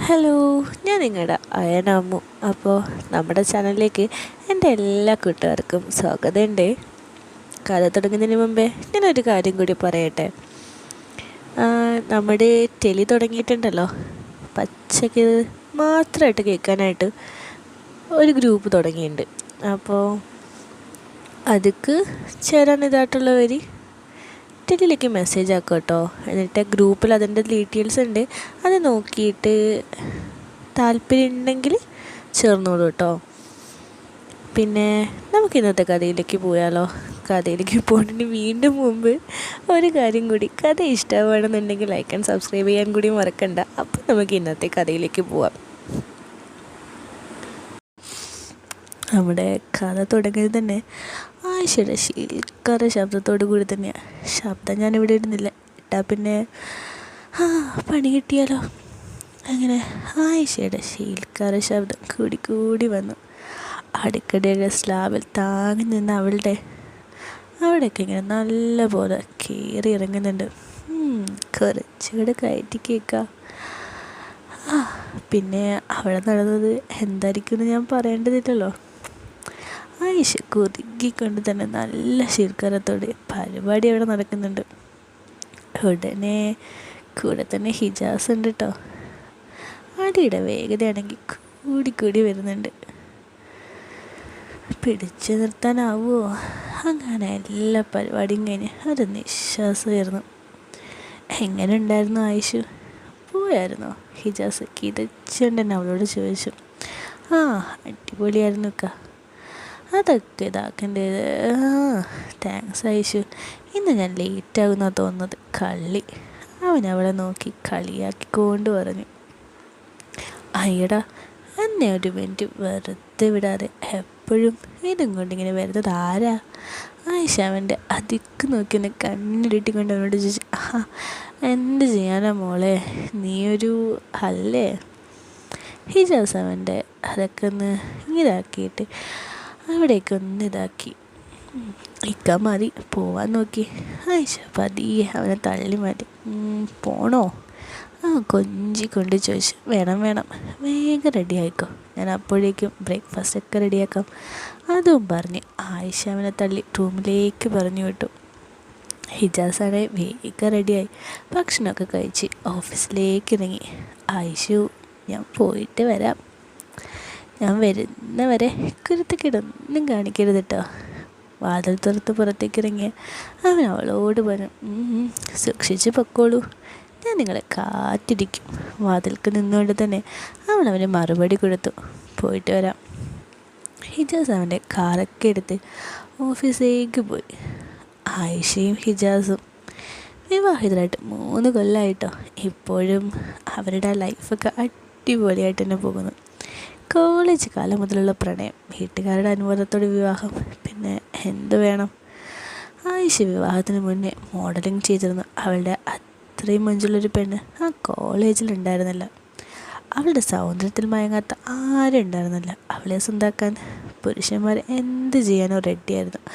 Hello ഞാൻ നിങ്ങളുടെ അയനമ്മു അപ്പോൾ നമ്മുടെ ചാനലിലേക്ക് എന്റെ എല്ലാ കൂട്ടുകാർക്കും സ്വാഗതമുണ്ട്. കഥ തുടങ്ങുന്നതിന് മുമ്പേ ഞാനൊരു കാര്യം കൂടി പറയട്ടെ. നമ്മുടെ ടെലി തുടങ്ങിയിട്ടുണ്ടല്ലോ. പച്ചയ്ക്ക് മാത്രമായിട്ട് കേൾക്കാനായിട്ട് ഒരു ഗ്രൂപ്പ് തുടങ്ങിയിട്ടുണ്ട്. അപ്പോൾ അതിക്ക് ചേരാൻ ഇതായിട്ടുള്ളവർ ടെലിയിലേക്ക് മെസ്സേജ് ആക്കുക കേട്ടോ. എന്നിട്ട് ഗ്രൂപ്പിൽ അതിന്റെ ഡീറ്റെയിൽസ് ഉണ്ട്. അത് നോക്കിയിട്ട് താല്പര്യം ഉണ്ടെങ്കിൽ ചേർന്നോളൂ കേട്ടോ. പിന്നെ നമുക്ക് ഇന്നത്തെ കഥയിലേക്ക് പോയാലോ? കഥയിലേക്ക് പോകുന്നതിന് വീണ്ടും മുമ്പ് ഒരു കാര്യം കൂടി. കഥ ഇഷ്ടമാണെന്നുണ്ടെങ്കിൽ ലൈക്ക് ആൻഡ് സബ്സ്ക്രൈബ് ചെയ്യാൻ കൂടി മറക്കണ്ട. അപ്പം നമുക്ക് ഇന്നത്തെ കഥയിലേക്ക് പോവാം. നമ്മുടെ കഥ തുടങ്ങിയത് തന്നെ ആയിഷയുടെ ശീൽക്കാര ശബ്ദത്തോടു കൂടി തന്നെയാണ് ശബ്ദം ഇവിടെ ഇടുന്നില്ല ഇട്ടാ പിന്നെ ആ പണി കിട്ടിയാലോ? അങ്ങനെ ആയിശയുടെ ശീൽക്കാര ശബ്ദം കൂടി കൂടി വന്നു. അടുക്കടയുടെ സ്ലാബിൽ താങ്ങി നിന്ന് അവളുടെ അവിടെയൊക്കെ ഇങ്ങനെ നല്ല പോലെ കയറി ഇറങ്ങുന്നുണ്ട് കുറച്ചുകൂടെ കയറ്റി കേൾക്കാം പിന്നെ അവിടെ നടന്നത് എന്തായിരിക്കുമെന്ന് ഞാൻ പറയേണ്ടതില്ലല്ലോ. ആയിഷ കുറുകിക്കൊണ്ട് തന്നെ നല്ല ശീർക്കരത്തോടെ പരിപാടി അവിടെ നടക്കുന്നുണ്ട്. ഉടനെ കൂടെ തന്നെ ഹിജാസ് ഉണ്ട് കേട്ടോ അടിയുടെ വേഗതയാണെങ്കിൽ കൂടി കൂടി വരുന്നുണ്ട്. പിടിച്ചു നിർത്താനാവുമോ അങ്ങനെ എല്ലാ പരിപാടിയും കഴിഞ്ഞ് ഒരു നിശ്വാസമായിരുന്നു. എങ്ങനെ ഉണ്ടായിരുന്നു ആയിഷു? പോയായിരുന്നോ? ഹിജാസ് കിതച്ചുകൊണ്ട് തന്നെ അവളോട് ചോദിച്ചു. ആ അടിപൊളിയായിരുന്നു അക്ക അതൊക്കെ ഇതാക്കേണ്ടത്. താങ്ക്സ് ഐശു. ഇന്ന് ഞാൻ ലേറ്റ് ആകുന്ന തോന്നുന്നത്. കള്ളി. അവൻ അവളെ നോക്കി കളിയാക്കിക്കൊണ്ട് പറഞ്ഞു. അയ്യടാ എന്നെ ഒരു മിനിറ്റ് വെറുതെ വിടാതെ എപ്പോഴും ഇതും കൊണ്ടിങ്ങനെ വരുന്നത് ആരാ? ആയിഷ അവന്റെ അതിക്ക് നോക്കി എന്നെ കണ്ണിലിട്ടിക്കൊണ്ട് അവനോട് ചോദിച്ചു ആ എന്ത് ചെയ്യാനാ മോളെ? നീയൊരു അല്ലേ? ഹിജാസ് അവന്റെ അതൊക്കെ ഒന്ന് ഇതാക്കിയിട്ട് അവിടേക്ക് ഒന്ന് ഇതാക്കി. ഇക്കാൻ ഇക്ക മതി പോവാൻ നോക്കി. ആയിഷ പതിയെ അവനെ തള്ളി മാറ്റി. പോണോ? ആ കൊഞ്ചി കൊണ്ട് ചോദിച്ചു. വേണം വേണം. വേഗം റെഡി ആയിക്കോ. ഞാൻ അപ്പോഴേക്കും ബ്രേക്ക്ഫാസ്റ്റ് ഒക്കെ റെഡിയാക്കാം അതും പറഞ്ഞ് ആയിഷ അവനെ തള്ളി റൂമിലേക്ക് പറഞ്ഞു വിട്ടു. ഹിജാസാണെ വേഗം റെഡിയായി ഭക്ഷണമൊക്കെ കഴിച്ച് ഓഫീസിലേക്ക് ഇറങ്ങി. ആയിഷു ഞാൻ പോയിട്ട് വരാം. ഞാൻ വരുന്നവരെ കുരുത്തക്കിടൊന്നും കാണിക്കരുത് കേട്ടോ വാതിൽ തുറത്ത് പുറത്തേക്ക് ഇറങ്ങിയ അവൻ അവളോട് പറഞ്ഞു "ഉം, ഉം, സൂക്ഷിച്ച് പൊക്കോളൂ. ഞാൻ നിങ്ങളെ കാത്തിരിക്കും. വാതിൽക്ക് നിന്നുകൊണ്ട് തന്നെ അവൻ അവന് മറുപടി കൊടുത്തു പോയിട്ട് വരാം. ഹിജാസ് അവന്റെ കാറൊക്കെ എടുത്ത് ഓഫീസിലേക്ക് പോയി. ആയിഷയും ഹിജാസും വിവാഹിതരായിട്ട് മൂന്ന് കൊല്ലമായിട്ടോ ഇപ്പോഴും അവരുടെ ലൈഫൊക്കെ അടിപൊളിയായിട്ട് തന്നെ പോകുന്നു. കോളേജ് കാലം മുതലുള്ള പ്രണയം. വീട്ടുകാരുടെ അനുവാദത്തോടെ വിവാഹം. പിന്നെ എന്ത് വേണം? ആയിഷ വിവാഹത്തിന് മുന്നേ മോഡലിംഗ് ചെയ്തിരുന്നു. അവളുടെ അത്രയും മഞ്ചുള്ളൊരു പെണ്ണ് ആ കോളേജിൽ ഉണ്ടായിരുന്നില്ല. അവളുടെ സൗന്ദര്യത്തിൽ മയങ്ങാത്ത ആരും ഉണ്ടായിരുന്നില്ല. അവളെ സ്വന്താക്കാൻ പുരുഷന്മാർ എന്ത് ചെയ്യാനോ റെഡിയായിരുന്നു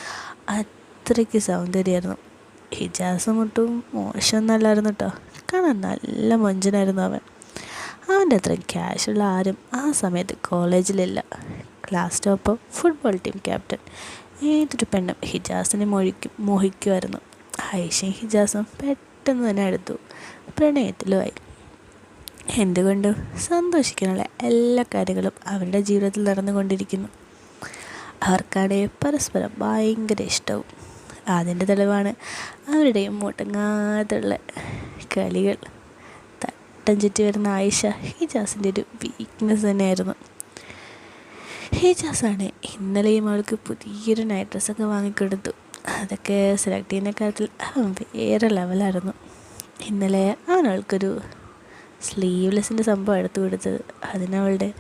അത്രയ്ക്ക് സൗന്ദര്യമായിരുന്നു. ഹിജാസും മുട്ടും മോശമൊന്നല്ലായിരുന്നു കേട്ടോ കാണാൻ നല്ല മഞ്ചനായിരുന്നു അവൻ. അവന്റെ അത്രയും ക്യാഷുള്ള ആരും ആ സമയത്ത് കോളേജിലില്ല class top football team captain ഏതൊരു പെണ്ണും ഹിജാസിനെ മൊഴിക്കും മോഹിക്കുമായിരുന്നു ഐഷയും ഹിജാസും പെട്ടെന്ന് തന്നെ എടുത്തു പ്രണയത്തിലുമായി. എന്തുകൊണ്ടും സന്തോഷിക്കാനുള്ള എല്ലാ കാര്യങ്ങളും അവരുടെ ജീവിതത്തിൽ നടന്നുകൊണ്ടിരിക്കുന്നു. അവർക്കാണെ പരസ്പരം ഭയങ്കര ഇഷ്ടവും. അതിന്റെ തെളിവാണ് അവരുടെ മുട്ടങ്ങാതുള്ള കളികൾ. തട്ടം ചുറ്റി വരുന്ന ആയിഷ ഹിജാസിന്റെ ഒരു വീക്ക്നെസ് തന്നെയായിരുന്നു. ഹിജാസാണ് ഇന്നലെയും അവൾക്ക് പുതിയൊരു നൈറ്റ് ഡ്രസ്സൊക്കെ വാങ്ങിക്കൊടുത്തു. അതൊക്കെ സെലക്ട് ചെയ്യുന്ന കാര്യത്തിൽ വേറെ ലെവലായിരുന്നു ഇന്നലെ അവൻ അവൾക്കൊരു സ്ലീവ്ലെസ്സിന്റെ സംഭവം എടുത്തു കൊടുത്തത്. അതിനവളുടെ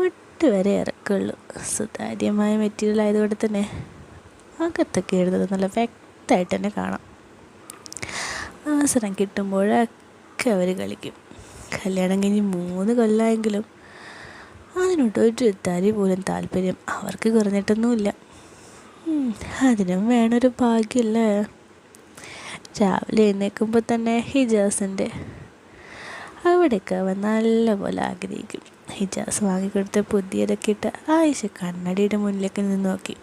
മുട്ട് വരെ ഇറക്കുള്ളൂ. സുതാര്യമായ മെറ്റീരിയൽ ആയതുകൊണ്ട് തന്നെ അകത്തൊക്കെ എഴുതുന്നത് നല്ല വ്യക്തമായിട്ട് തന്നെ കാണാം. അവസരം കിട്ടുമ്പോഴൊക്കെ അവർ കളിക്കും. കല്യാണം കഴിഞ്ഞ് മൂന്ന് കൊല്ലമെങ്കിലും അതിനോട്ട് ഒരു തരി പോലും താല്പര്യം അവർക്ക് കുറഞ്ഞിട്ടൊന്നുമില്ല. അതിനും വേണൊരു ഭാഗ്യമല്ലേ രാവിലെ എഴുന്നേൽക്കുമ്പോൾ തന്നെ ഹിജാസിന്റെ അവിടെയൊക്കെ അവൻ നല്ലപോലെ ആഗ്രഹിക്കും. ഹിജാസ് വാങ്ങിക്കൊടുത്ത പുതിയതൊക്കെ ഇട്ട് ആയിഷ കണ്ണടിയുടെ മുന്നിലേക്ക് നിന്ന് നോക്കി.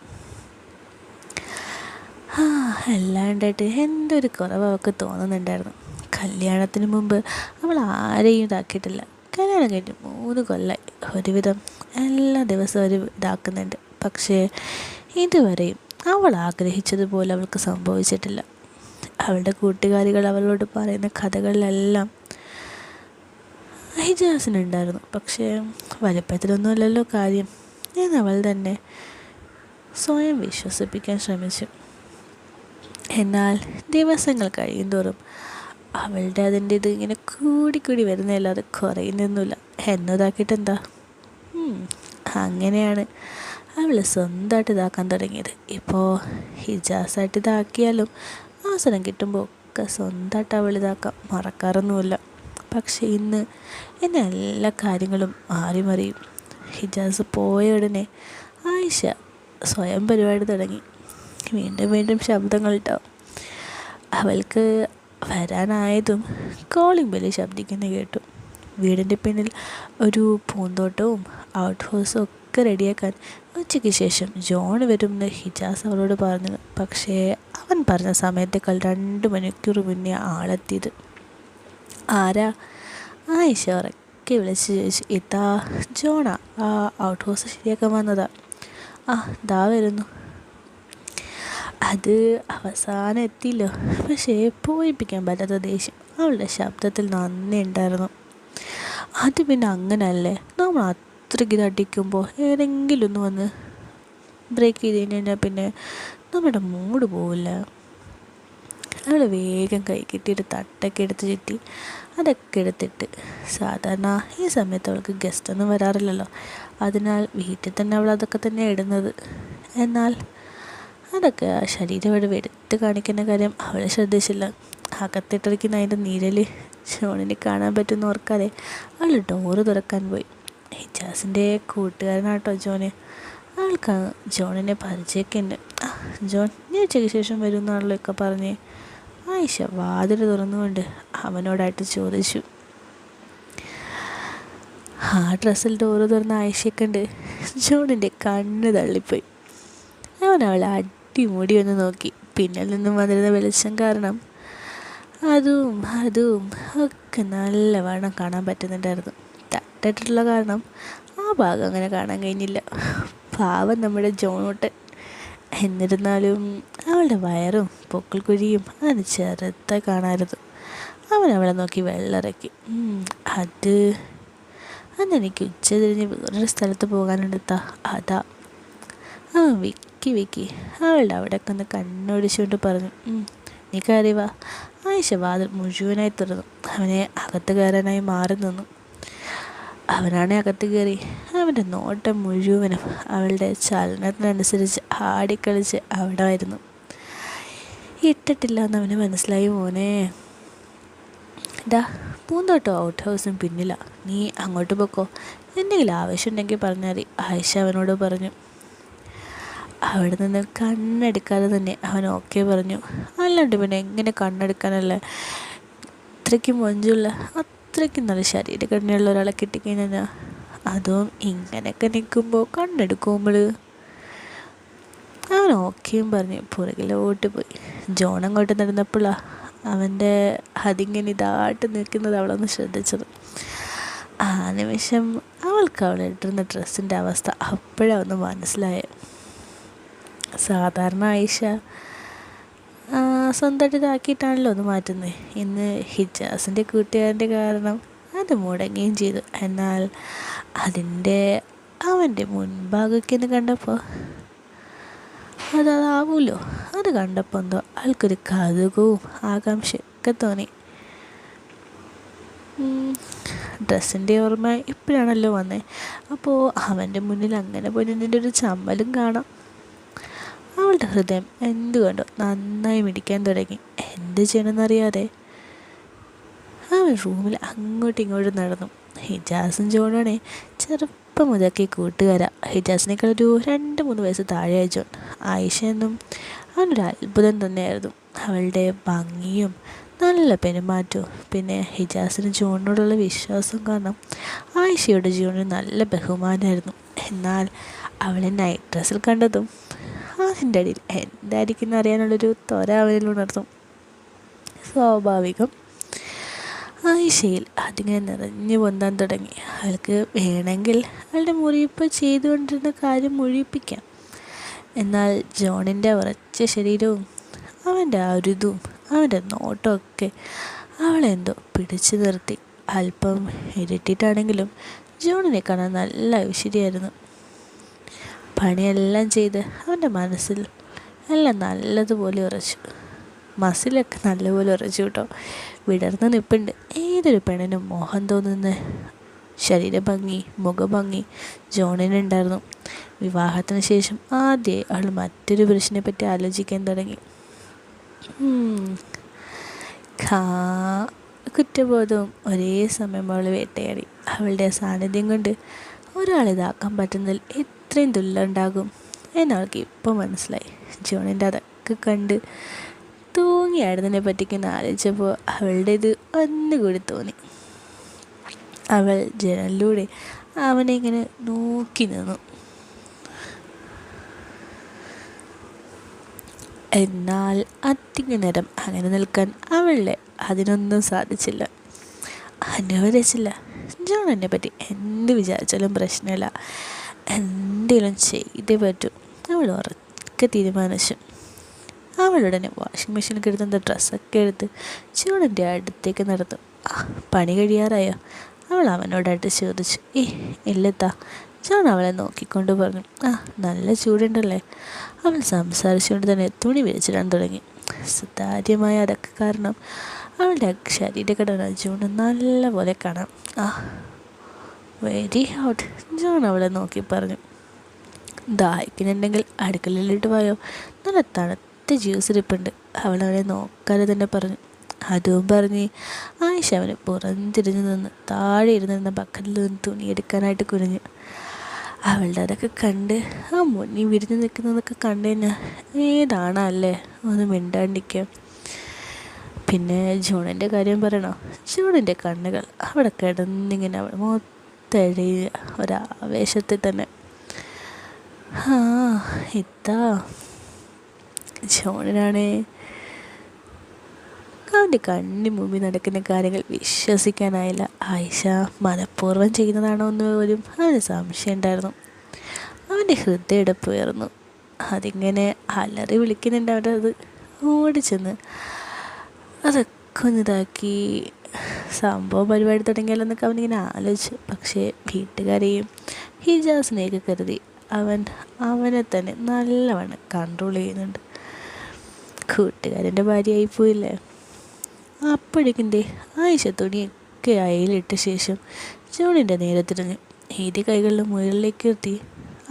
ആ അല്ലാണ്ടായിട്ട് എന്തൊരു കുറവ് അവൾക്ക് തോന്നുന്നുണ്ടായിരുന്നു. കല്യാണത്തിന് മുമ്പ് അവൾ ആരെയും ഇതാക്കിയിട്ടില്ല. കല്യാണം കഴിഞ്ഞ് മൂന്ന് കൊല്ലമായി ഒരുവിധം എല്ലാ ദിവസവും ഒരു ഇതാക്കുന്നുണ്ട്. പക്ഷേ ഇതുവരെയും അവൾ ആഗ്രഹിച്ചതുപോലെ അവൾക്ക് സംഭവിച്ചിട്ടില്ല. അവളുടെ കൂട്ടുകാരികൾ അവളോട് പറയുന്ന കഥകളിലെല്ലാം ഹിജാസിനുണ്ടായിരുന്നു. പക്ഷേ വലിപ്പത്തിലൊന്നുമല്ലല്ലോ കാര്യം. ഞാൻ അവൾ തന്നെ സ്വയം വിശ്വസിപ്പിക്കാൻ ശ്രമിച്ചു. എന്നാൽ ദിവസങ്ങൾ തോറും അവളുടെ അതിന്റെ ഇത് ഇങ്ങനെ കൂടിക്കൂടി വരുന്നതല്ലാതെ കുറയുന്നൊന്നുമില്ല. എന്നതാക്കിയിട്ട് എന്താ അങ്ങനെയാണ് അവൾ സ്വന്തമായിട്ട് ഇതാക്കാൻ തുടങ്ങിയത്. ഇപ്പോൾ ഹിജാസായിട്ട് ഇതാക്കിയാലും അവസരം കിട്ടുമ്പോൾ ഒക്കെ സ്വന്തമായിട്ട് അവൾ ഇതാക്കാൻ മറക്കാറൊന്നുമില്ല. പക്ഷേ ഇന്ന് എന്നെ എല്ലാ കാര്യങ്ങളും മാറി മറിയും ഹിജാസ് പോയ ഉടനെ ആയിഷ സ്വയം പരിപാടി തുടങ്ങി. വീണ്ടും വീണ്ടും ശബ്ദങ്ങൾ അവൾക്ക് വരാനായതും കോളിംഗ് ബെല്ല് ശബ്ദിക്കുന്ന കേട്ടു. വീടിന്റെ പിന്നിൽ ഒരു പൂന്തോട്ടവും ഔട്ട് ഹൗസും ഒക്കെ റെഡിയാക്കാൻ ഉച്ചയ്ക്ക് ശേഷം ജോൺ വരുമെന്ന് ഹിജാസ് അവളോട് പറഞ്ഞു. പക്ഷേ അവൻ പറഞ്ഞ സമയത്തേക്കാൾ രണ്ട് മണിക്കൂർ മുന്നേ ആളെത്തിയത്. ആരാ? ആയിഷ ഉറക്കെ വിളിച്ച് ചോദിച്ചു. ഇതാ ജോണാ. ആ ഔട്ട് ഹൗസ് ശരിയാക്കാൻ വന്നതാ. ആ ദാ വരുന്നു. അത് അവസാനം എത്തിയില്ലോ പക്ഷേ പോയിപ്പിക്കാൻ പറ്റാത്ത ദേഷ്യം അവളുടെ ശബ്ദത്തിൽ നന്ദി ഉണ്ടായിരുന്നു. അത് പിന്നെ അങ്ങനല്ലേ? നമ്മൾ അത്രയ്ക്ക് തട്ടിക്കുമ്പോൾ ഏതെങ്കിലും ഒന്ന് വന്ന് ബ്രേക്ക് ചെയ്ത് കഴിഞ്ഞാൽ പിന്നെ നമ്മുടെ മൂഡ് പോവില്ല. അവൾ വേഗം കൈ കിട്ടിയിട്ട് തട്ടൊക്കെ എടുത്ത് ചുറ്റി അതൊക്കെ എടുത്തിട്ട് സാധാരണ ഈ സമയത്ത് അവൾക്ക് ഗസ്റ്റൊന്നും വരാറില്ലല്ലോ. അതിനാൽ വീട്ടിൽ തന്നെ അവൾ അതൊക്കെ തന്നെ ഇടുന്നത്. എന്നാൽ അതൊക്കെ ആ ശരീരം അവിടെ വെടുത്ത് കാണിക്കുന്ന കാര്യം അവൾ ശ്രദ്ധിച്ചില്ല. അകത്തിട്ടിരിക്കുന്ന അതിന്റെ നീരൽ ഷോണിന് കാണാൻ പറ്റുന്ന ഓർക്കാതെ അവൾ ഡോറ് തുറക്കാൻ പോയി. ഹിജാസിന്റെ കൂട്ടുകാരനാട്ടോ ജോന്. ആൾക്ക് ജോണിനെ പരിചയമൊക്കെ ഉണ്ട് ജോൺ ഞാൻ ഉച്ചയ്ക്ക് ശേഷം വരുമെന്നാണല്ലോ ഒക്കെ പറഞ്ഞ് ആയിഷ വാതിൽ തുറന്നുകൊണ്ട് അവനോടായിട്ട് ചോദിച്ചു. ആ ഡ്രസ്സിൽ ഡോറ് തുറന്ന ആയിഷയൊക്കെ ഉണ്ട്. ജോണിന്റെ കണ്ണ് തള്ളിപ്പോയി. അവൻ അവളെ അടിമുടി ഒന്ന് നോക്കി. പിന്നിൽ നിന്നും വന്നിരുന്ന വെളിച്ചം കാരണം അതും അതും ഒക്കെ നല്ല വണ്ണം കാണാൻ പറ്റുന്നുണ്ടായിരുന്നു. തട്ടിട്ടുള്ള കാരണം ആ ഭാഗം അങ്ങനെ കാണാൻ കഴിഞ്ഞില്ല. പാവം നമ്മുടെ ജോണോട്ടൻ. എന്നിരുന്നാലും അവളുടെ വയറും പൊക്കൽ കുഴിയും അതിന് ചെറുത്ത കാണായിരുന്നു. അവൻ അവളെ നോക്കി വെള്ളറക്കി. അത് അന്നെനിക്ക് ഉച്ച തിരിഞ്ഞ് വേറൊരു സ്ഥലത്ത് പോകാനുണ്ടെത്താ അതാ. അവൻ വിക്കി വിക്കി. അവളുടെ അവിടെയൊക്കെ ഒന്ന് കണ്ണൊടിച്ചുകൊണ്ട് പറഞ്ഞു. നീ കയറി വാ. ആയിഷ വാതിൽ മുഴുവനായി തുറന്നു. അവനെ അകത്ത് കയറാനായി മാറി നിന്നു. അവനാണ് അകത്ത് കയറി. അവന്റെ നോട്ടം മുഴുവനും അവളുടെ ചലനത്തിനനുസരിച്ച് ആടിക്കളിച്ച് അവിടെ ആയിരുന്നു ഇട്ടിട്ടില്ല എന്ന് അവന് മനസ്സിലായി മോനെ. ഇതാ പൂന്തോട്ടം ഔട്ട് ഹൗസും പിന്നില്ല നീ അങ്ങോട്ട് പൊക്കോ. എന്തെങ്കിലും ആവശ്യമുണ്ടെങ്കിൽ പറഞ്ഞാൽ ആയിഷ അവനോട് പറഞ്ഞു. അവിടെ നിന്ന് കണ്ണെടുക്കാതെ തന്നെ അവൻ ഓക്കെ പറഞ്ഞു. അല്ലാണ്ട് പിന്നെ എങ്ങനെ കണ്ണെടുക്കാനല്ല? അത്രയ്ക്ക് മൊഞ്ചുള്ള അത്രയ്ക്കും നല്ല ശരീരഘടനയുള്ള ഒരാളെ കിട്ടിക്കഴിഞ്ഞാൽ അതും ഇങ്ങനെയൊക്കെ നിൽക്കുമ്പോൾ കണ്ണെടുക്കുമ്പോൾ അവൻ ഓക്കെയും പറഞ്ഞു. പുറകിലോട്ട് പോയി. ജോൺ അങ്ങോട്ട് നടന്നപ്പോഴാണ് അവന്റെ അതിങ്ങനെ ഇതായിട്ട് നിൽക്കുന്നത് അവളൊന്ന് ശ്രദ്ധിച്ചത്. ആ നിമിഷം അവൾക്ക് അവളിട്ടിരുന്ന ഡ്രസ്സിന്റെ അവസ്ഥ അപ്പോഴാണ് ഒന്ന് മനസ്സിലായത് സാധാരണ ആയിഷ സ്വന്തമായിട്ട് ഇതാക്കിയിട്ടാണല്ലോ ഒന്ന് മാറ്റുന്നത് ഇന്ന് ഹിജാസിന്റെ കൂട്ടുകാരന്റെ കാരണം അത് മുടങ്ങുകയും ചെയ്തു. എന്നാൽ അതിന്റെ അവന്റെ മുൻഭാഗമൊക്കെ ഒന്ന് കണ്ടപ്പോൾ അതതാവുമല്ലോ അത് കണ്ടപ്പോൾ എന്തോ ആൾക്കൊരു കഥകവും ആകാംക്ഷയൊക്കെ തോന്നി. ഡ്രസ്സിന്റെ ഓർമ്മ ഇപ്പോഴാണല്ലോ വന്നത് അപ്പോൾ അവന്റെ മുന്നിൽ അങ്ങനെ പോയി നിന്നിന്റെ ഒരു ചമ്മലും കാണാം. അവളുടെ ഹൃദയം എന്തുകൊണ്ടോ നന്നായി മിടിക്കാൻ തുടങ്ങി. എന്ത് ചെയ്യണമെന്നറിയാതെ അവൻ റൂമിൽ അങ്ങോട്ടും ഇങ്ങോട്ടും നടന്നു. ഹിജാസും ജോണാണെ ചെറുപ്പം മുതൽക്കേ കൂട്ടുകാരാ. ഹിജാസിനേക്കാൾ ഒരു രണ്ട് മൂന്ന് വയസ്സ് താഴെ ജോൺ. ആയിഷ എന്നും അവനൊരു അത്ഭുതം തന്നെയായിരുന്നു. അവളുടെ ഭംഗിയും നല്ല പെരുമാറ്റവും പിന്നെ ഹിജാസിന് ജോണിനോടുള്ള വിശ്വാസം കാരണം ആയിഷയുടെ ജോണിന് നല്ല ബഹുമാനമായിരുന്നു. എന്നാൽ അവളെ നൈറ്റ് ഡ്രസ്സിൽ കണ്ടതും അതിന്റെ അടിയിൽ എന്തായിരിക്കും അറിയാനുള്ളൊരു ത്വര അവനിൽ ഉണർത്തും. സ്വാഭാവികം. ആയിഷയിൽ അതിങ്ങനെ നിറഞ്ഞു പൊന്താൻ തുടങ്ങി. അയാൾക്ക് വേണമെങ്കിൽ അയാളുടെ മുറിയിപ്പ് ചെയ്തുകൊണ്ടിരുന്ന കാര്യം മുഴിപ്പിക്കാം എന്നാൽ ജോണിന്റെ ഉറച്ച ശരീരവും അവന്റെ അരുതും അവന്റെ നോട്ടമൊക്കെ അവളെന്തോ പിടിച്ചു നിർത്തി. അല്പം ഇരുട്ടിട്ടാണെങ്കിലും ജോണിനെ കാണാൻ നല്ല ഐശ്വര്യമായിരുന്നു പണിയെല്ലാം ചെയ്ത് അവന്റെ മനസ്സിൽ എല്ലാം നല്ലതുപോലെ ഉറച്ചു. മസിലൊക്കെ നല്ലപോലെ ഉറച്ചു കേട്ടോ. വിടർന്ന് നിൽപ്പുണ്ട് ഏതൊരു പെണ്ണിനും മോഹം തോന്നുന്ന. ശരീരഭംഗി മുഖഭംഗി ജോണിനുണ്ടായിരുന്നു വിവാഹത്തിന് ശേഷം ആദ്യമായി അവൾ മറ്റൊരു പുരുഷനെ പറ്റി ആലോചിക്കാൻ തുടങ്ങി. കുറ്റബോധവും ഒരേ സമയം അവൾ വേട്ടയാടി. അവളുടെ സാന്നിധ്യം കൊണ്ട് ഒരാളിതാക്കാൻ പറ്റുന്നതിൽ എത്രയും തുല്ലുണ്ടാകും എന്നവൾക്ക് ഇപ്പം മനസ്സിലായി. ജോണിന്റെ അതൊക്കെ കണ്ട് തൂങ്ങിയായിരുന്നതിനെ പറ്റിക്കുന്ന ആലോചിച്ചപ്പോൾ അവളുടെ ഇത് ഒന്നുകൂടി തോന്നി. അവൾ ജനലിലൂടെ അവനെ ഇങ്ങനെ നോക്കി നിന്നു. എന്നാൽ അധിക നേരം അങ്ങനെ നിൽക്കാൻ അവളെ അതിനൊന്നും സാധിച്ചില്ല. അനുവദിച്ചില്ല. ജോൺ എന്നെ പറ്റി എന്ത് വിചാരിച്ചാലും പ്രശ്നമില്ല. എന്തെങ്കിലും ചെയ്തേ പറ്റൂ. അവൾ ഉറക്കെ തീരുമാനിച്ചു. അവളുടനെ വാഷിംഗ് മെഷീനിൽ കിടന്ന ഡ്രസ്സൊക്കെ എടുത്ത് ചൂടിന്റെ അടുത്തേക്ക് നടത്തും പണി കഴിയാറായോ? അവൾ അവനോടായിട്ട് ചോദിച്ചു. ഏ ഇല്ലെത്താ. ജോൺ അവളെ നോക്കിക്കൊണ്ട് പറഞ്ഞു. ആ നല്ല ചൂടുണ്ടല്ലേ? അവൾ സംസാരിച്ചുകൊണ്ട് തന്നെ തുണി വിരിച്ചിടാൻ തുടങ്ങി. സുതാര്യമായ അതൊക്കെ കാരണം അവളുടെ ശരീരഘടന നല്ല നല്ലപോലെ കാണാം. ആ വെരി ഹോട്ട് ജോൺ അവളെ നോക്കി പറഞ്ഞു. ദാഹിക്കുന്നുണ്ടെങ്കിൽ അടുക്കളയിലിട്ട് പോയോ? നല്ല തണുത്ത ജ്യൂസ് ഇരിപ്പുണ്ട്. അവൾ അവനെ നോക്കാതെ തന്നെ പറഞ്ഞു. അതും പറഞ്ഞ് ആയിഷ അവന് പുറംതിരിഞ്ഞു നിന്ന് താഴെ ഇരുന്നിരുന്ന ബക്കറ്റിൽ നിന്ന് തുണിയെടുക്കാനായിട്ട് കുനിഞ്ഞു. അവളുടെ അതൊക്കെ കണ്ട് ആ മുന്നിൽ വിരിഞ്ഞു നിൽക്കുന്നതൊക്കെ കണ്ടു കഴിഞ്ഞാൽ ഏതാണല്ലേ ഒന്ന് മിണ്ടാണ്ടിരിക്കാം പിന്നെ ജോണിന്റെ കാര്യം പറയണോ? ജോണിന്റെ കണ്ണുകൾ അവിടെ കിടന്നിങ്ങനെ അവൾ മൊത്തം ഒരാവേശത്തിൽ തന്നെ. ആ ഇത്താ ജോണിനാണേ. അവന്റെ കണ്ണി മുമ്പിൽ നടക്കുന്ന കാര്യങ്ങൾ വിശ്വസിക്കാനായില്ല. ആയിഷ മനഃപൂർവം ചെയ്യുന്നതാണോ എന്ന് പോലും അവന് സംശയം ഉണ്ടായിരുന്നു. അവന്റെ ഹൃദയടപ്പ് ഉയർന്നു അതിങ്ങനെ അലറി വിളിക്കുന്നുണ്ട് അവിടെ അത്. ഓടി ചെന്ന് അതൊക്കെ ഒന്ന് ഇതാക്കി. സംഭവം പരിപാടി തുടങ്ങിയാലെന്നൊക്കെ അവനിങ്ങനെ ആലോചിച്ചു. പക്ഷേ വീട്ടുകാരെയും ഹിജാസിനെയൊക്കെ കരുതി. അവൻ അവനെ തന്നെ നല്ലവണ്ണം കൺട്രോൾ ചെയ്യുന്നുണ്ട്. കൂട്ടുകാരന്റെ ഭാര്യയായി പോയില്ലേ അപ്പോഴേക്കിന്റെ ആയിഷ തുണിയൊക്കെ അയലിട്ട ശേഷം ജോണിന്റെ നേരെ തിരിഞ്ഞു ഏത് കൈകളിൽ മുകളിലേക്ക് എത്തി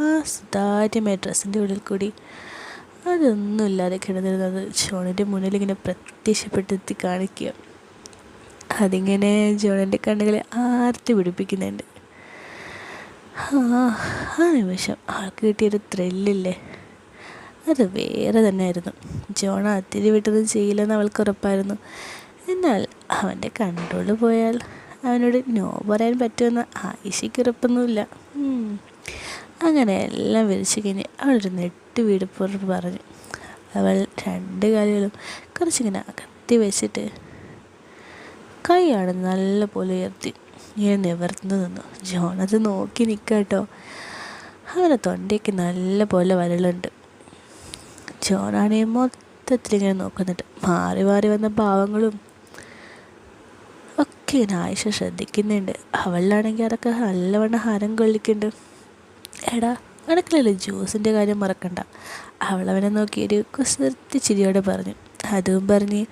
ആ സുതാര്യമായ ഡ്രസ്സിന്റെ ഉള്ളിൽ കൂടി അതൊന്നുമില്ലാതെ കിടന്നിരുന്നത് ജോണിന്റെ മുന്നിൽ ഇങ്ങനെ പ്രത്യക്ഷപ്പെട്ടെത്തി കാണിക്കുക. അതിങ്ങനെ ജോണിന്റെ കണ്ണുകളെ ആർത്തി പിടിപ്പിക്കുന്നുണ്ട്. ആ നിമിഷം. ആൾക്ക് കിട്ടിയൊരു ത്രില്ലില്ലേ അത് വേറെ തന്നെയായിരുന്നു. ജോൺ അതിരി വിട്ടത് ചെയ്യില്ലെന്ന് അവൾക്ക് ഉറപ്പായിരുന്നു. എന്നാൽ അവന്റെ കൺട്രോൾ പോയാൽ അവനോട് നോ പറയാൻ പറ്റുമെന്ന് ആയിഷയ്ക്ക് ഉറപ്പൊന്നുമില്ല. അങ്ങനെ എല്ലാം വിരിച്ചു കഴിഞ്ഞ് അവളൊരു നെട്ട് വീടിപ്പുറത്ത് പറഞ്ഞു. അവൾ രണ്ട് കാലുകളും കുറച്ചിങ്ങനെ അകത്തി വെച്ചിട്ട് കൈയാണ് നല്ലപോലെ ഉയർത്തി. ഇങ്ങനെ നിവർന്നു നിന്നു. അത് നോക്കി നിൽക്കുക കേട്ടോ അവനെ തൊണ്ടയ്ക്ക് നല്ല പോലെ വരളുണ്ട്. ജോണാണെങ്കിൽ മൊത്തത്തിലിങ്ങനെ നോക്കുന്നുണ്ട്. മാറി മാറി വന്ന ഭാവങ്ങളും ഒക്കെ ഇങ്ങനെ ആയിഷ ശ്രദ്ധിക്കുന്നുണ്ട്. അവളിലാണെങ്കിൽ അതൊക്കെ നല്ലവണ്ണം ഹരം കൊള്ളിക്കുന്നുണ്ട്. എടാ നടക്കില്ലല്ലോ ജ്യൂസിന്റെ കാര്യം മറക്കണ്ട. അവളവനെ നോക്കി ഒരു കുസൃത്തി ചിരിയോടെ പറഞ്ഞു. അതും പറഞ്ഞ്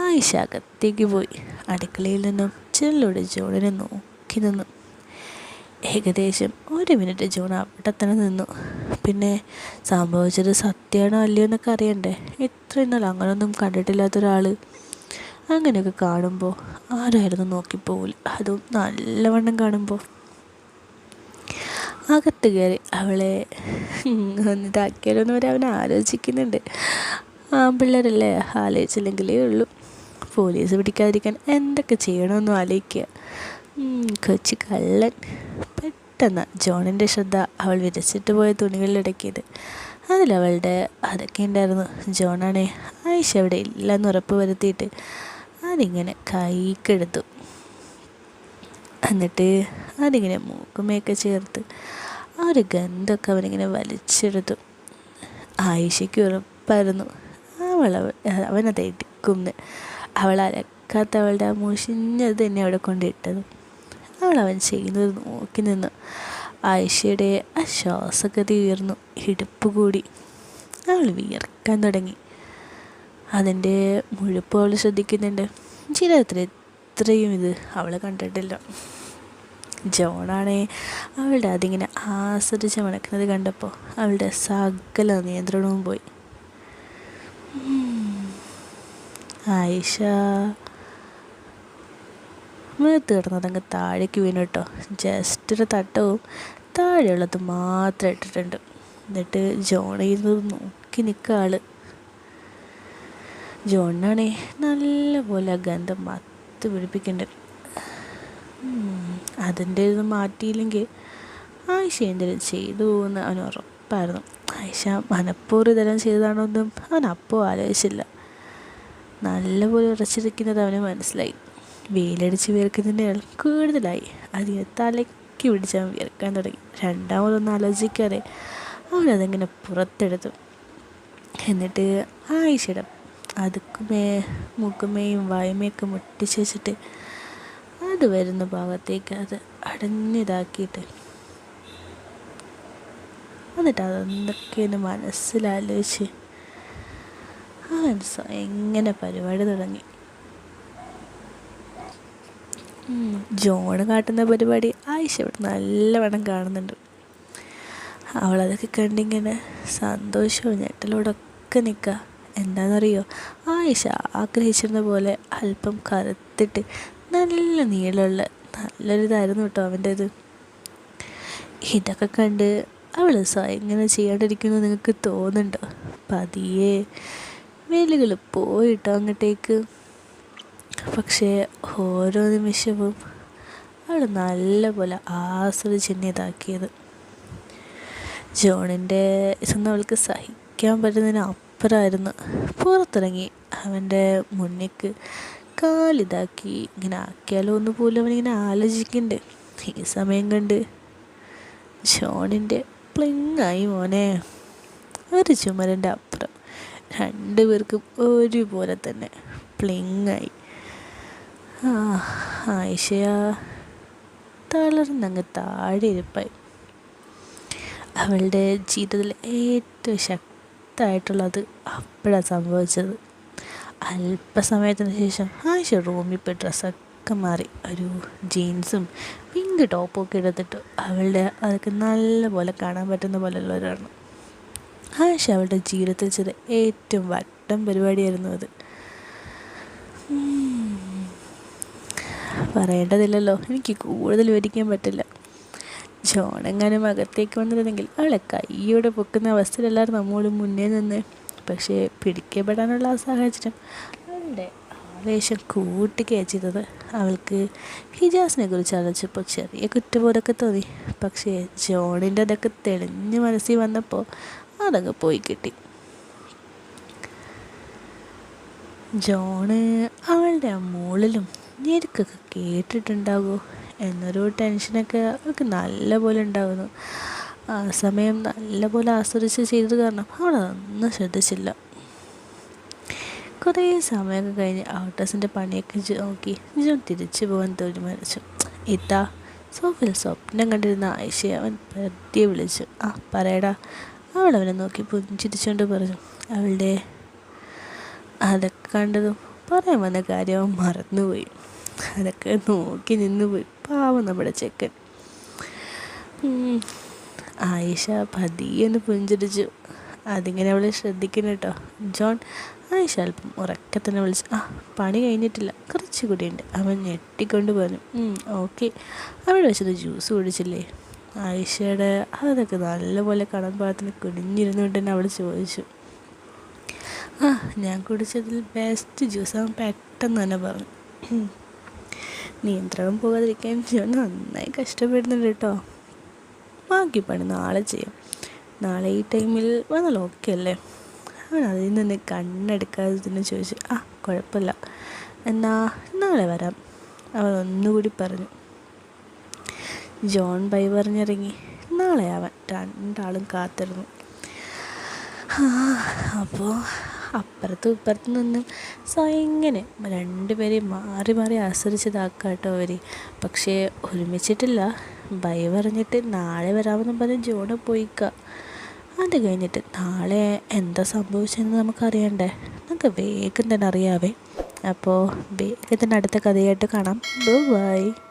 ആയിഷ അകത്തേക്ക് പോയി. അടുക്കളയിൽ നിന്നും ചെല്ലോടെ ജോണിനെ നോക്കി നിന്നു ഏകദേശം ഒരു മിനിറ്റ് ജോൺ അവിടെ തന്നെ നിന്നു. പിന്നെ സംഭവിച്ചത് സത്യമാണോ അല്ലയോ എന്നൊക്കെ അറിയണ്ടേ? ഇത്രയും നാൾ അങ്ങനെയൊന്നും കണ്ടിട്ടില്ലാത്ത ഒരാൾ അങ്ങനെയൊക്കെ കാണുമ്പോൾ ആരായിരുന്നു നോക്കിപ്പോവില്ല അതും നല്ലവണ്ണം കാണുമ്പോൾ അകത്ത് കയറി അവളെ ഒന്ന് വരെ അവൻ ആലോചിക്കുന്നുണ്ട്. ആ പിള്ളേരല്ലേ ആലോചിച്ചില്ലെങ്കിലേ ഉള്ളൂ. പോലീസ് പിടിക്കാതിരിക്കാൻ എന്തൊക്കെ ചെയ്യണമെന്നും ആലോചിക്കുക കൊച്ചു കള്ളൻ. പെട്ടെന്ന് ജോണിന്റെ ശ്രദ്ധ അവൾ വിരച്ചിട്ട് പോയ തുണികളിലിടക്കിയത് അതിലവളുടെ അതൊക്കെ ഉണ്ടായിരുന്നു. ജോണാണെ ആയിഷ അവിടെ ഇല്ലെന്ന് ഉറപ്പ് വരുത്തിയിട്ട് അതിങ്ങനെ കൈക്കെടുത്തു എന്നിട്ട് അതിങ്ങനെ മൂക്കുമയൊക്കെ ചേർത്ത് ആ ഒരു ഗന്ധമൊക്കെ അവനിങ്ങനെ വലിച്ചെടുത്തു. ആയിഷയ്ക്ക് ഉറപ്പായിരുന്നു. അവൾ അവനത് എടുക്കുമെന്ന്. അവൾ അരക്കാത്ത അവളുടെ ആ മുഷിഞ്ഞത് തന്നെ അവിടെ കൊണ്ടിട്ടത്. അവൾ അവൻ ചെയ്യുന്നത് നോക്കി നിന്ന്. ആയിഷയുടെ ആ ശ്വാസഗതി ഉയർന്നു. ഇടുപ്പ് കൂടി. അവൾ വിയർക്കാൻ തുടങ്ങി. അതിന്റെ മുഴുപ്പ് അവൾ ശ്രദ്ധിക്കുന്നുണ്ട്. ജീവിതത്തിൽ ഇത്രയും ഇത് അവൾ കണ്ടിട്ടില്ല. ജോണാണേ അവളുടെ അതിങ്ങനെ ആസ്വദിച്ച് മണക്കുന്നത് കണ്ടപ്പോൾ അവളുടെ സകല നിയന്ത്രണവും പോയി. ആയിഷ. മേത്ത് തീർന്നത് അങ്ങ് താഴേക്ക് വീണു കേട്ടോ. ജസ്റ്റ് ഒരു തട്ടവും താഴെയുള്ളത് മാത്രം ഇട്ടിട്ടുണ്ട്. എന്നിട്ട് ജോണിൽ നോക്കി നിൽക്കുക ആൾ. ജോണിനാണേ നല്ലപോലെ ഗന്ധം മത്ത് പിടിപ്പിക്കുന്നുണ്ട് അതിന്റെ ഇത് മാറ്റിയില്ലെങ്കിൽ ആയിഷ എന്തെങ്കിലും ചെയ്തു എന്ന് അവന് ഉറപ്പായിരുന്നു. ആയിഷ മനഃപൂർവം ഇതെല്ലാം ചെയ്തതാണോ എന്നും അവൻ അപ്പോൾ ആലോചിച്ചില്ല. നല്ലപോലെ ഉറച്ചിരിക്കുന്നത് അവന് മനസ്സിലായി. വെയിലടിച്ച് വിയർക്കുന്നതിന്റെ കൂടുതലായി അധികം തലയ്ക്ക് പിടിച്ച് വിയർക്കാൻ തുടങ്ങി. രണ്ടാമതൊന്നും ആലോചിക്കാതെ അവനതിങ്ങനെ പുറത്തെടുത്തു. എന്നിട്ട് ആയിഷിടം അതുക്കുമേ മുക്കുമേയും വായ്മയൊക്കെ മുട്ടിച്ച് വെച്ചിട്ട് അത് വരുന്ന ഭാഗത്തേക്ക് അത് അടഞ്ഞിതാക്കിയിട്ട് എന്നിട്ട് അതെന്തൊക്കെയെന്ന് മനസ്സിലാലോചിച്ച് അവൻ എങ്ങനെ പരിപാടി തുടങ്ങി. ജോണ് കാട്ടുന്ന പരിപാടി. ആയിഷ ഇവിടെ നല്ലവണ്ണം കാണുന്നുണ്ട്. അവളതൊക്കെ കണ്ടിങ്ങനെ സന്തോഷവും ഞെട്ടലോടൊക്കെ നിൽക്കുക എന്താണെന്നറിയോ ആയിഷ ആഗ്രഹിച്ചിരുന്ന പോലെ അല്പം കറുത്തിട്ട് നല്ല നീളമുള്ള നല്ലൊരിതായിരുന്നു കേട്ടോ അവന്റെ ഇത് ഇതൊക്കെ കണ്ട് അവൾ ഇങ്ങനെ ചെയ്യാണ്ടിരിക്കുന്നു നിങ്ങൾക്ക് തോന്നുന്നുണ്ടോ? പതിയെ വേലുകൾ പോയിട്ടോ അങ്ങോട്ടേക്ക്. പക്ഷേ ഓരോ നിമിഷവും അവൾ നല്ലപോലെ ആസ്വദിച്ച് ഇതാക്കിയത് ജോണിന്റെ ഇതൊന്നും അവൾക്ക് സഹിക്കാൻ പറ്റുന്നതിന് അപ്പുറമായിരുന്നു പുറത്തിറങ്ങി അവന്റെ മുന്നിക്ക് കാലിതാക്കി ഇങ്ങനെ ആക്കിയാലോ എന്ന് പോലും അവനിങ്ങനെ ആലോചിക്കുന്നുണ്ട് ഈ സമയം കണ്ട് ജോണിന്റെ പ്ലിങ്ങായി മോനെ. ഒരു ചുമരന്റെ അപ്പുറം രണ്ടുപേർക്കും ഒരുപോലെ തന്നെ പ്ലിങ്ങായി. ആ ആയിഷയാ. തളർന്നങ്ങ് താഴെ ഇരിപ്പായി അവളുടെ ജീവിതത്തിൽ ഏറ്റവും ശക്തമായിട്ടുള്ളത് അപ്പോഴാണ് സംഭവിച്ചത്. അല്പസമയത്തിന് ശേഷം ആയിഷ റൂമിൽ പോയി ഡ്രസ്സൊക്കെ മാറി. ഒരു ജീൻസും പിങ്ക് ടോപ്പും ഒക്കെ എടുത്തിട്ട് അവളുടെ അതൊക്കെ നല്ല പോലെ കാണാൻ പറ്റുന്ന പോലെയുള്ളവരാണ് ആയിഷ അവളുടെ ജീവിതത്തിൽ ചെയ്ത ഏറ്റവും വട്ടം പരിപാടിയായിരുന്നു അത്. പറയേണ്ടതില്ലല്ലോ. എനിക്ക് കൂടുതൽ വിവരിക്കാൻ പറ്റില്ല. ജോണെങ്ങാനും അകത്തേക്ക് വന്നിരുന്നെങ്കിൽ അവളെ കൈയോടെ പൊക്കുന്ന അവസ്ഥയിലല്ലായിരുന്നു നമ്മളും മുന്നേ നിന്ന്. പക്ഷേ പിടിക്കപ്പെടാനുള്ള ആ സാഹചര്യം അവളുടെ ആവേശം കൂട്ടിക്കുകയാണ് ചെയ്തത് അവൾക്ക് ഹിജാസിനെ കുറിച്ച് ആലോചിച്ചപ്പോൾ ചെറിയ കുറ്റബോധമൊക്കെ തോന്നി. പക്ഷേ ജോണിന്റെ അതൊക്കെ തെളിഞ്ഞ് മനസ്സിൽ വന്നപ്പോൾ അതങ്ങ് പോയി കിട്ടി. ജോണ് അവളുടെ മുകളിലും ഞെരുക്കൊക്കെ കേട്ടിട്ടുണ്ടാകുമോ എന്നൊരു ടെൻഷനൊക്കെ അവൾക്ക് നല്ല പോലെ ഉണ്ടാകുന്നു ആ സമയം നല്ല പോലെ ആസ്വദിച്ച് ചെയ്തത് കാരണം അവളതൊന്നും ശ്രദ്ധിച്ചില്ല. കുറേ സമയമൊക്കെ കഴിഞ്ഞ് ഔട്ടേഴ്സിന്റെ പണിയൊക്കെ നോക്കി ജോൺ തിരിച്ചു പോകാൻ തീരുമാനിച്ചു ഇതാ സോഫിൽ സ്വപ്നം കണ്ടിരുന്ന ആയിഷയെ അവൻ പതിയെ വിളിച്ചു. ആ പറയടാ. അവൾ അവനെ നോക്കി പുഞ്ചിരിച്ചുകൊണ്ട് പറഞ്ഞു. അവളുടെ അതൊക്കെ കണ്ടതും പറയാൻ വന്ന കാര്യം അവൻ മറന്നുപോയി. അതൊക്കെ നോക്കി നിന്ന് പോയി. പാവം നമ്മുടെ ചെക്കൻ. ആയിഷ പതിയൊന്ന് പുഞ്ചിരിച്ചു. അതിങ്ങനെ അവളെ ശ്രദ്ധിക്കണം കേട്ടോ. ജോൺ ആയിഷ അല്പം ഉറക്കെ തന്നെ വിളിച്ചു. ആ പണി കഴിഞ്ഞിട്ടില്ല. കുറച്ച് ഉണ്ട്. അവൻ ഞെട്ടിക്കൊണ്ട് പറഞ്ഞു. ഓക്കെ. അവിടെ വെച്ചത് ജ്യൂസ് കുടിച്ചില്ലേ? ആയിഷയുടെ അതൊക്കെ നല്ലപോലെ കടൻ പാകത്തിന് കുടിഞ്ഞിരുന്നുകൊണ്ട് തന്നെ അവൾ ചോദിച്ചു. ആ ഞാൻ കുടിച്ചതിൽ ബെസ്റ്റ് ജ്യൂസ് അവൻ പെട്ടെന്ന് തന്നെ പറഞ്ഞു. നിയന്ത്രണം പോകാതിരിക്കാൻ ഞാൻ നന്നായി കഷ്ടപ്പെടുന്നുണ്ട് കേട്ടോ. ബാക്കി പണി നാളെ ചെയ്യാം. നാളെ ഈ ടൈമിൽ വന്നാൽ ഓക്കെ അല്ലേ? അവൻ അതിൽ നിന്ന് കണ്ണെടുക്കാതെ തന്നെ ചോദിച്ചു ആ കുഴപ്പമില്ല. എന്നാ നാളെ വരാം. അവൻ ഒന്നുകൂടി പറഞ്ഞു. ജോൺ ബൈ പറഞ്ഞിറങ്ങി. നാളെ അവൻ രണ്ടാളും കാത്തിരുന്നു. അപ്പോൾ അപ്പുറത്തും ഇപ്പുറത്തും നിന്നും സോ ഇങ്ങനെ രണ്ടുപേരെയും മാറി മാറി ആസ്വദിച്ചതാക്കാട്ടോ അവർ പക്ഷേ ഒരുമിച്ചിട്ടില്ല. ബൈ പറഞ്ഞിട്ട് നാളെ വരാമെന്നും പറഞ്ഞ് ജോണ് പോയിക്ക. അത് കഴിഞ്ഞിട്ട് നാളെ എന്താ സംഭവിച്ചതെന്ന് നമുക്കറിയണ്ടേ? നമുക്ക് വേഗം തന്നെ അറിയാവേ. അപ്പോൾ വേഗം തന്നെ അടുത്ത കഥയായിട്ട് കാണാം. ബൈ.